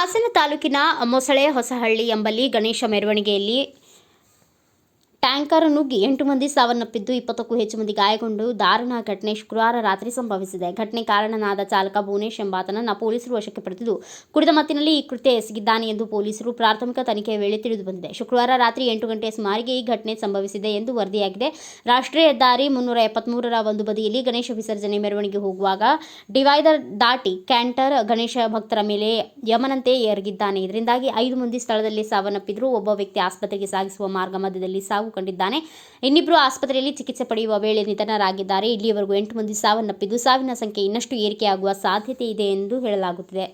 ಹಾಸನ ತಾಲೂಕಿನ ಮೊಸಳೆ ಹೊಸಹಳ್ಳಿ ಎಂಬಲ್ಲಿ ಗಣೇಶ ಮೆರವಣಿಗೆಯಲ್ಲಿ ಟ್ಯಾಂಕರ್ ನುಗ್ಗಿ ಎಂಟು ಮಂದಿ ಸಾವನ್ನಪ್ಪಿದ್ದು ಇಪ್ಪತ್ತಕ್ಕೂ ಹೆಚ್ಚು ಮಂದಿ ಗಾಯಗೊಂಡು ದಾರುಣ ಘಟನೆ ಶುಕ್ರವಾರ ರಾತ್ರಿ ಸಂಭವಿಸಿದೆ. ಘಟನೆ ಕಾರಣನಾದ ಚಾಲಕ ಭುವನೇಶ್ ಎಂಬಾತನನ್ನು ಪೊಲೀಸರು ವಶಕ್ಕೆ ಪಡೆದಿದ್ದು, ಕುಡಿದ ಮತ್ತಿನಲ್ಲಿ ಈ ಕೃತ್ಯ ಎಸಗಿದ್ದಾನೆ ಎಂದು ಪೊಲೀಸರು ಪ್ರಾಥಮಿಕ ತನಿಖೆ ವೇಳೆ ತಿಳಿದು ಬಂದಿದೆ ಶುಕ್ರವಾರ ರಾತ್ರಿ ಎಂಟು ಗಂಟೆಯ ಸುಮಾರಿಗೆ ಈ ಘಟನೆ ಸಂಭವಿಸಿದೆ ಎಂದು ವರದಿಯಾಗಿದೆ. ರಾಷ್ಟ್ರೀಯ ಹೆದ್ದಾರಿ ಮುನ್ನೂರ ಎಪ್ಪತ್ಮೂರರ ಒಂದು ಬದಿಯಲ್ಲಿ ಗಣೇಶ ವಿಸರ್ಜನೆ ಮೆರವಣಿಗೆ ಹೋಗುವಾಗ ಡಿವೈಡರ್ ದಾಟಿ ಕ್ಯಾಂಟರ್ ಗಣೇಶ ಭಕ್ತರ ಮೇಲೆ ಯಮನಂತೆ ಎರಗಿದ್ದಾನೆ. ಇದರಿಂದಾಗಿ ಐದು ಮಂದಿ ಸ್ಥಳದಲ್ಲಿ ಸಾವನ್ನಪ್ಪಿದ್ರು. ಒಬ್ಬ ವ್ಯಕ್ತಿ ಆಸ್ಪತ್ರೆಗೆ ಸಾಗಿಸುವ ಮಾರ್ಗ ಮಧ್ಯದಲ್ಲಿ ಸಾವು ಕಂಡಿದ್ದಾನೆ ಇನ್ನಿಬ್ಬರು ಆಸ್ಪತ್ರೆಯಲ್ಲಿ ಚಿಕಿತ್ಸೆ ಪಡೆಯುವ ವೇಳೆ ನಿಧನರಾಗಿದ್ದಾರೆ. ಇಲ್ಲಿಯವರೆಗೂ ಎಂಟು ಮಂದಿ ಸಾವನ್ನಪ್ಪಿದ್ದು, ಸಾವಿನ ಸಂಖ್ಯೆ ಇನ್ನಷ್ಟು ಏರಿಕೆಯಾಗುವ ಸಾಧ್ಯತೆ ಇದೆ ಎಂದು ಹೇಳಲಾಗುತ್ತಿದೆ.